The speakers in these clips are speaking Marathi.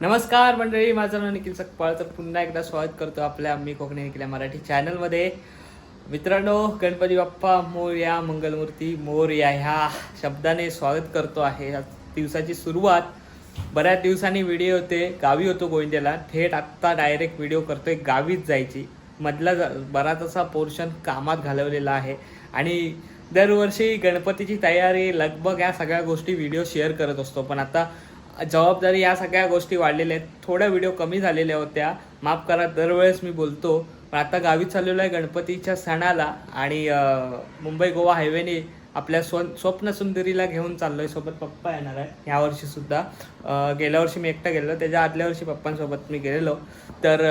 नमस्कार मंडळी माझं नाव निखिल सकपाळचं पुन्हा एकदा स्वागत करतो आपल्या मी कोकणी निखिल मराठी चॅनलमध्ये मित्रांनो गणपती बाप्पा मोर्या मंगलमूर्ती मोर्या ह्या शब्दाने स्वागत करतो आहे. दिवसाची सुरुवात बऱ्याच दिवसांनी व्हिडिओ होते गावी होतो गोविंद्याला थेट आत्ता डायरेक्ट व्हिडिओ करतोय गावीच जायची. मधला बराच असा पोर्शन कामात घालवलेला आहे. आणि दरवर्षी गणपतीची तयारी लगभग या सगळ्या गोष्टी व्हिडिओ शेअर करत असतो. पण आता जबाबदारी या सगळ्या गोष्टी वाढलेल्या आहेत. थोड्या व्हिडिओ कमी झालेल्या होत्या. माफ करा दरवेळेस मी बोलतो. पण आता गावी चाललेलो आहे गणपतीच्या सणाला आणि मुंबई गोवा हायवेने आपल्या स्व स्वप्नसुंदरीला घेऊन चाललोय. सोबत पप्पा येणार आहे ह्या वर्षी सुद्धा. गेल्या वर्षी मी एकटा गेलो त्याच्या आदल्या वर्षी पप्पांसोबत मी गेलेलो. तर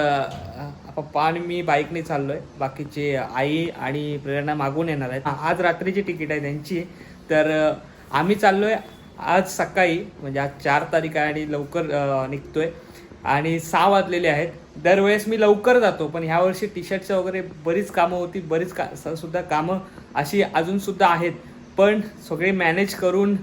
पप्पा आणि मी बाईकने चाललोय. बाकीचे आई आणि प्रेरणा मागून येणार आहेत. आज रात्रीची तिकीट आहे त्यांची. तर आम्ही आम्ही चाललोय आज सकाळी म्हणजे आज चार तारीख आहे आणि लवकर निघतोय. आणि सहा वाजलेले आहेत. दरवेळेस मी लवकर जातो पण ह्यावर्षी टी शर्टचं वगैरे बरीच कामं होती बरीच का सुद्धा कामं अशी अजूनसुद्धा आहेत. पण सगळे मॅनेज करून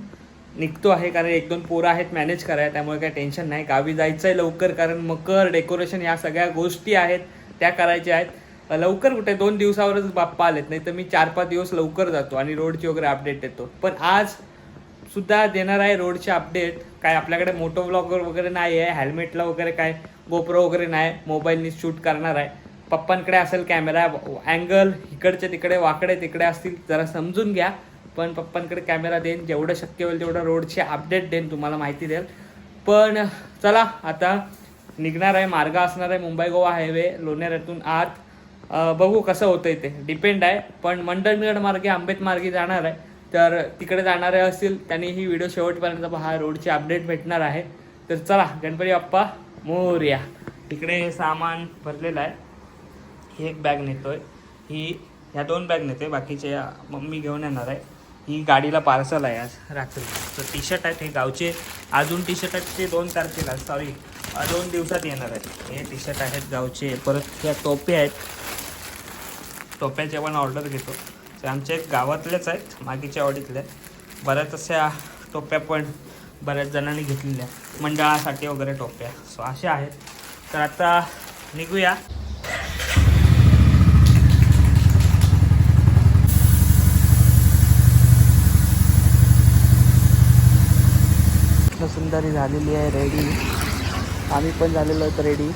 निघतो आहे कारण एक दोन पोरं आहेत मॅनेज करायला त्यामुळे काही टेन्शन नाही. गावी जायचं आहे लवकर कारण मकर डेकोरेशन ह्या सगळ्या गोष्टी आहेत त्या करायच्या आहेत. लवकर कुठे? दोन दिवसावरच बाप्पा आलेत नाही तर मी चार पाच दिवस लवकर जातो आणि रोडची वगैरे अपडेट देतो. पण आज सुद्धा देणार आहे रोडचे अपडेट. काय आपल्याकडे मोटो ब्लॉगर वगैरे नाही आहे हेल्मेटला वगैरे काय गोप्रो वगैरे नाही मोबाईलनी शूट करणार आहे. पप्पांकडे असेल कॅमेरा अँगल इकडचे तिकडे वाकडे तिकडे असतील जरा समजून घ्या. पण पप्पांकडे कॅमेरा देईन जेवढं शक्य होईल तेवढं रोडचे अपडेट देईन तुम्हाला माहिती देईल. पण चला आता निघणार आहे मार्ग असणार आहे मुंबई गोवा हायवे लोणेऱ्यातून आत. बघू कसं होतंय ते. डिपेंड आहे पण मंडणगड मार्गे आंबेत मार्गे जाणार आहे. तर तिकडे जाणारे असतील त्यांनी ही व्हिडिओ शेवटपर्यंत पहा रोडची अपडेट भेटणार आहे. तर चला गणपती बाप्पा मोर्या तिकडे हे सामान भरलेलं आहे. ही एक बॅग नेतोय. ही ह्या दोन बॅग नेतोय बाकीचे मम्मी घेऊन येणार आहे. ही गाडीला पार्सल आहे आज रात्री. तर टी शर्ट आहेत हे गावचे. अजून टी शर्ट आहेत ते दोन तारखेला सॉरी दोन दिवसात येणार आहेत. हे टी शर्ट आहेत गावचे. परत ह्या टोपे आहेत. टोप्याचे पण ऑर्डर घेतो. ते आमच्या गावातलेच आहेत मागीच्या ऑडीतल्या बऱ्याच अशा टोप्या पण बऱ्याच जणांनी घेतलेल्या. मंडळासाठी वगैरे टोप्या. सो अशा आहेत. तर आता निघूया. सुंदरी झालेली आहे रेडी. आम्ही पण झालेलो आहोत रेडी.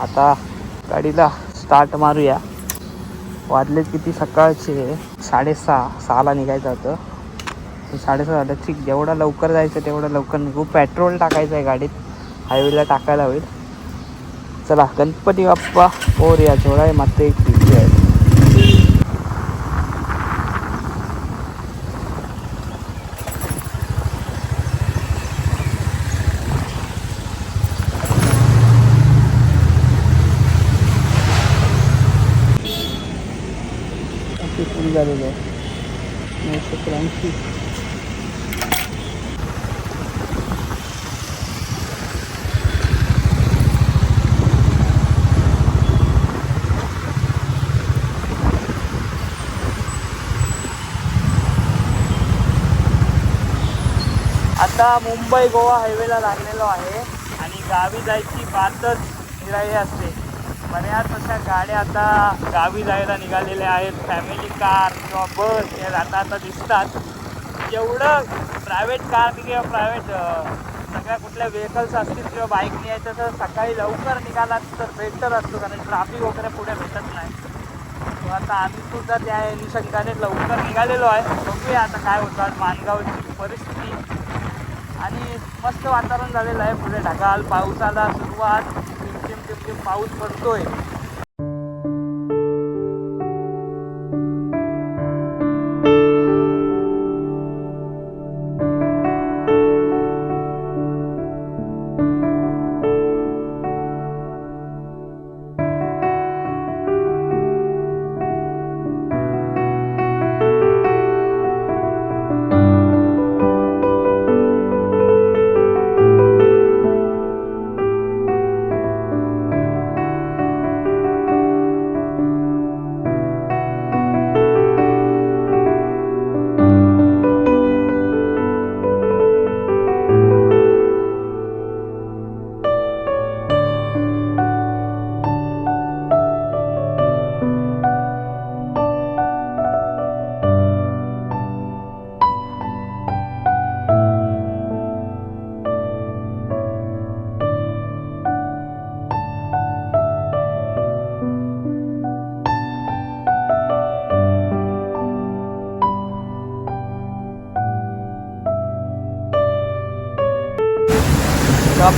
आता गाडीला स्टार्ट मारूया. वाजलेत किती? सकाळचे साडेसहा सहाला निघायचं होतं. साडेसहा झालं. ठीक जेवढं लवकर जायचं तेवढं लवकर निघू. पेट्रोल टाकायचं आहे गाडीत. हायवेला टाकायला होईल चला गणपती बाप्पा ओर या जोडा आहे मात्र एक ते आहे अशी फुल झालेली आहे. नऊशे त्र्याऐंशी. आता मुंबई गोवा हायवेला लागलेलो आहे आणि गावी जायची बातच निराळी असते. बऱ्याच अशा गाड्या आता गावी जायला निघालेल्या आहेत. फॅमिली कार किंवा बस हे आता आता दिसतात. जेवढं प्रायव्हेट कार किंवा प्रायव्हेट सगळ्या कुठल्या व्हेकल्स असतील किंवा बाईकने यायचं तर सकाळी लवकर निघालात तर बेटर असतो कारण ट्राफिक वगैरे पुढे भेटत नाही. आता आम्ही सुद्धा त्या अनुषंगाने लवकर निघालेलो आहे. बघूया आता काय होतं माणगावची मानगावची परिस्थिती. आणि मस्त वातावरण झालेलं आहे. पुढे ढगाल पावसाला सुरुवात. पाऊस पडतोय.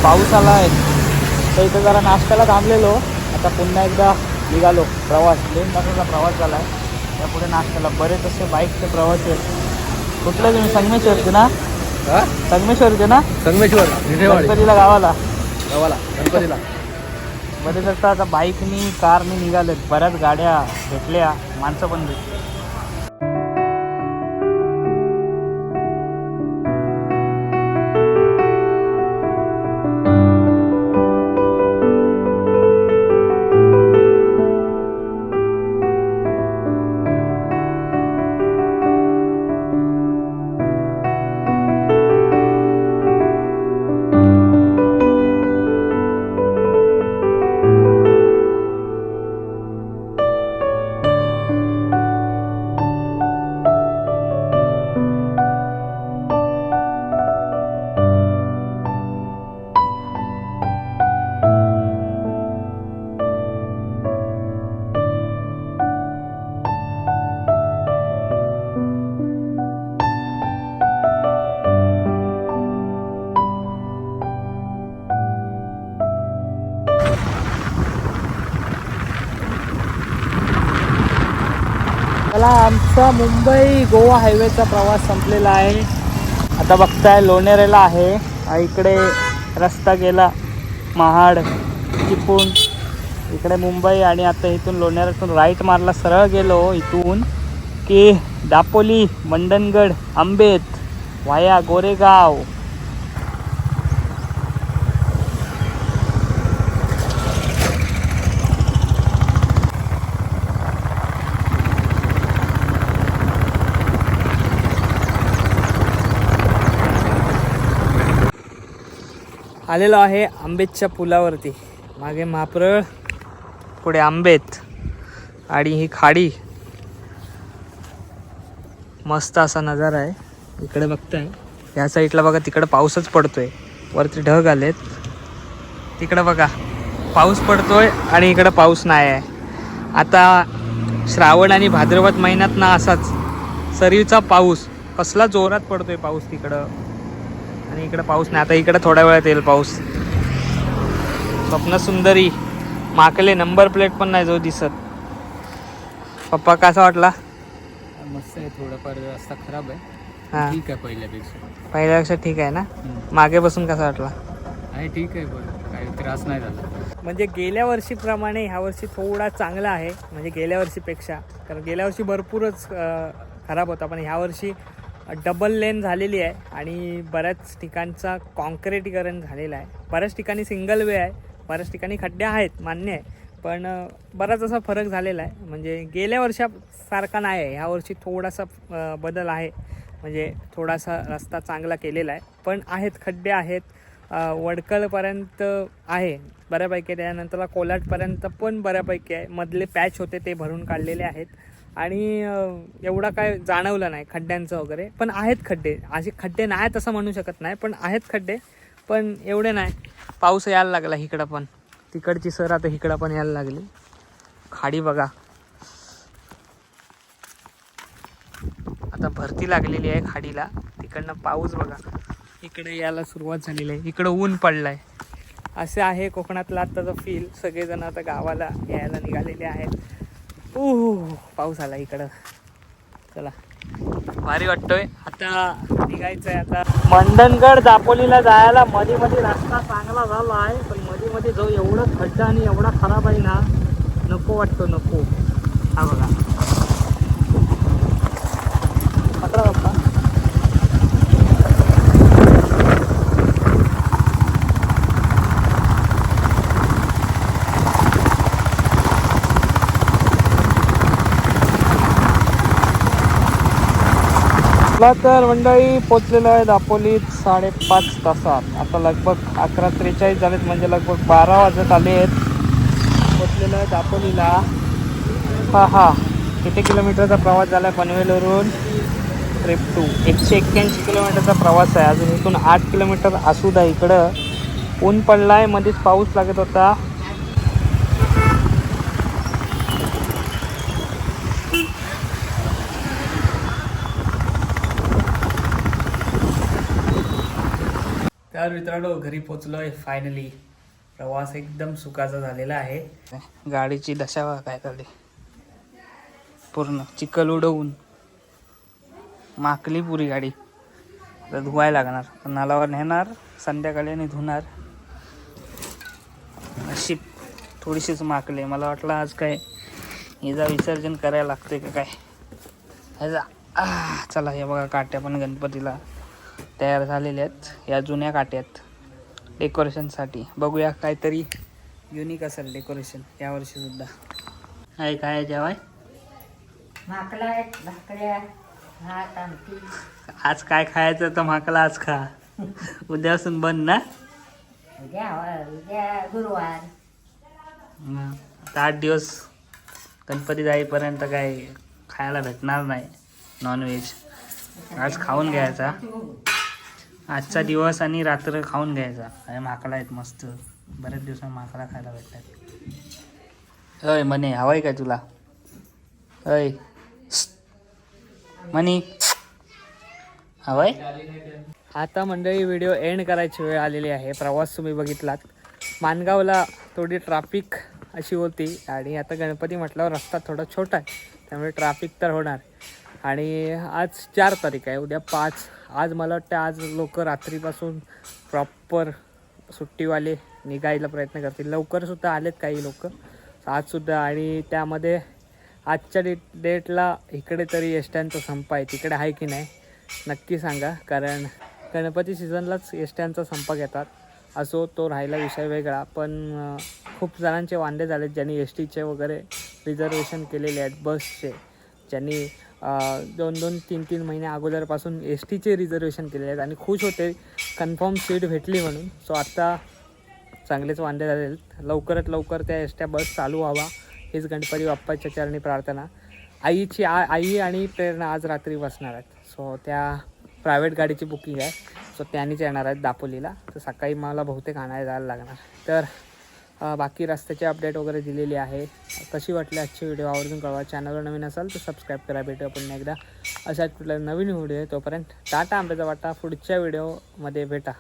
पाऊस आला आहे तर इथं जरा नाश्त्याला थांबलेलो. आता पुन्हा एकदा निघालो प्रवास. दोन तासाचा प्रवास झाला आहे. त्यापुढे नाश्त्याला बरेच असे बाईकचे प्रवासी आहेत. कुठले तुम्ही? संगमेश्वरचे ना? संगमेश्वरचे ना? संगमेश्वर गणपतीला गावाला. गावाला गणपतीला. बरेच आता बाईकनी कारनी निघालेत. बऱ्याच गाड्या भेटल्या. माणसं पण भेटली. आमचा मुंबई गोवा हायवेचा प्रवास संपलेला आहे. आता बघताय लोणेरेला आहे. इकडे रस्ता गेला महाड चिपळूण. इकडे मुंबई आणि आता इथून लोणेऱ्यातून राईट मारला सरळ गेलो इथून की दापोली मंडणगड आंबेत वाया गोरेगाव. आलेलो आहे आंबेतच्या पुलावरती. मागे महाप्रळ पुढे आंबेत आणि ही खाडी. मस्त असा नजारा आहे. इकडे बघताय. या साईडला बघा तिकडे पाऊसच पडतोय. वरती ढग आलेत. तिकडं बघा पाऊस पडतोय आणि इकडं पाऊस नाही आहे. आता श्रावण आणि भाद्रपद महिन्यात ना असाच सरीचा पाऊस. कसला जोरात पडतोय पाऊस तिकडं. आणि इकडं पाऊस नाही. आता इकडं थोड्या वेळात येईल पाऊस. स्वप्न सुंदरी. माकले नंबर प्लेट पण नाही जो दिसत. पप्पा कसा वाटला? मस्त आहे थोडंफार रस्ता खराब आहे. हा. ठीक आहे पहिल्यापेक्षा. पहिल्यापेक्षा ठीक आहे ना? मागे बसून कसा वाटला? आहे ठीक आहे पण काही त्रास नाही झाला. म्हणजे गेल्या वर्षीप्रमाणे ह्या वर्षी थोडा चांगला आहे म्हणजे गेल्या वर्षीपेक्षा. कारण गेल्या वर्षी भरपूरच खराब होता पण ह्या वर्षी डबल लेन झालेली आहे आणि बऱ्याच ठिकाणचा कॉन्क्रिटीकरण झालेलं आहे. बऱ्याच ठिकाणी सिंगल वे आहे बऱ्याच ठिकाणी खड्डे आहेत मान्य आहे. पण बराच असा फरक झालेला आहे. म्हणजे गेल्या वर्षासारखा नाही आहे. ह्या वर्षी थोडासा बदल आहे. म्हणजे थोडासा रस्ता चांगला केलेला आहे. पण आहेत खड्डे आहेत. वडकळपर्यंत वडकलपर्यंत आहे. बऱ्यापैकी त्यानंतरला कोलाटपर्यंत पण बऱ्यापैकी आहे. मधले पॅच होते ते भरून काढलेले आहेत. आणि एवढा काय जाणवलं नाही खड्ड्यांचं वगैरे. पण आहेत खड्डे. असे खड्डे नाहीत असं म्हणू शकत नाही पण आहेत खड्डे. पण एवढे नाही. पाऊस यायला लागला इकडं पण. तिकडची सर आता इकडं पण यायला लागली. खाडी बघा. आता भरती लागलेली आहे खाडीला. तिकडनं पाऊस बघा. इकडे यायला सुरुवात झालेली आहे. इकडं ऊन पडलंय. असे आहे कोकणातला आत्ताचा फील सगळेजण आता गावाला यायला निघालेले आहेत. ओह पाऊस आला इकडं. चला. भारी वाटतोय. आता निघायचं आहे आता. मंडणगड दापोलीला जायला मध्ये मध्ये रस्ता चांगला झाला आहे पण मध्ये मध्ये जो एवढं खड्डा आणि एवढा खराब आहे ना नको वाटतो नको. हा बघा. चला तर मंडळी पोचलेलो आहे दापोलीत साडेपाच तासात. आता लगभग अकरा त्रेचाळीस झालेत म्हणजे लगभग बारा वाजत आले आहेत. पोचलेलो आहे दापोलीला. हा हा. किती किलोमीटरचा प्रवास झाला आहे पनवेलवरून? Trip to. एकशे एक्क्याऐंशी किलोमीटरचा प्रवास आहे. अजून इथून आठ किलोमीटर असू द्या इकडं. ऊन पडला आहे मध्येच पाऊस लागत होता. तर मित्रांनो घरी पोचलोय फायनली प्रवास एकदम सुखाचा झालेला आहे. गाडीची दशा काय झाली पूर्ण चिखल उडवून. माकली पुरी गाडी. आता धुवायला लागणार. नालावर नेणार संध्याकाळी आणि धुणार. अशी थोडीशीच माकली मला वाटलं आज काय हिजा विसर्जन करायला लागते का काय. ह्याचा चला हे बघा काट्या पण गणपतीला. तयार झालेल्या आहेत. या जुन्या काट्यात डेकोरेशनसाठी. बघूया काहीतरी युनिक असेल डेकोरेशन यावर्षी सुद्धा. आहे काय जेवाय? माकला आहेत भाकऱ्या भात आमटी. आज काय खायचं तर माकला आज खा. उद्यापासून बंद ना? उद्या उद्या गुरुवार. हं. आता आठ दिवस गणपती जाईपर्यंत काय खायला भेटणार नाही. नॉनव्हेज आज खाऊन घ्यायचा. आजचा दिवस आणि रात्र खाऊन घ्यायचा. अरे माकडा आहेत मस्त. बऱ्याच दिवसांनी माकडा खायला भेटतात. अय मने हवाय काय तुला? अय मनी. हवाय? आता मंडळी व्हिडिओ एंड करायची वेळ आलेली आहे. प्रवास तुम्ही बघितलात. मानगावला थोडी ट्राफिक अशी होती आणि आता गणपती म्हटल्यावर रस्ता थोडा छोटा आहे. त्यामुळे ट्राफिक तर होणार. आणि आज चार तारीख आहे. उद्या पाच. आज मला वाटतं आज लोक रात्रीपासून प्रॉपर सुट्टीवाले निघायला प्रयत्न करतील. लवकरसुद्धा आलेत काही लोक. आजसुद्धा आणि त्यामध्ये आजच्या डेट डेटला इकडे तरी एसट्यांचा संप आहे. तिकडे आहे की नाही नक्की सांगा. कारण गणपती सीझनलाच एसट्यांचा संप घेतात. असो तो राहिला विषय वेगळा. पण खूप जणांचे वांदे झालेत ज्यांनी एस टीचे वगैरे रिझर्वेशन केलेले आहेत. बसचे ज्यांनी दोन दोन तीन तीन महिने अगोदरपासून एस टीचे रिझर्वेशन केलेले आहेत आणि खुश होते. कन्फर्म सीट भेटली म्हणून. सो आत्ता चांगलेच वांदे झाले आहेत. लवकरात लवकर त्या एस ट्या बस चालू व्हावा. हीच गणपती बाप्पाच्या चरणी प्रार्थना. आईची आ आई आणि प्रेरणा आज रात्री बसणार आहेत. सो त्या प्रायव्हेट गाडीची बुकिंग आहे. सो त्यांनीच येणार आहेत दापोलीला. तर सकाळी मला बहुतेक आणायला जायला लागणार. तर बाकी रस्त्याचे अपडेट वगैरे दिलेली आहे. कशी वाटली आजची व्हिडिओ आवर्जून कळवा. चॅनलवर नवीन असाल तर सबस्क्राईब करा. भेटू आपण एकदा. अशाच कुठल्या नवीन व्हिडिओ आहे तोपर्यंत टाटा आंब्याचा वाटा. पुढच्या व्हिडिओमध्ये भेटा.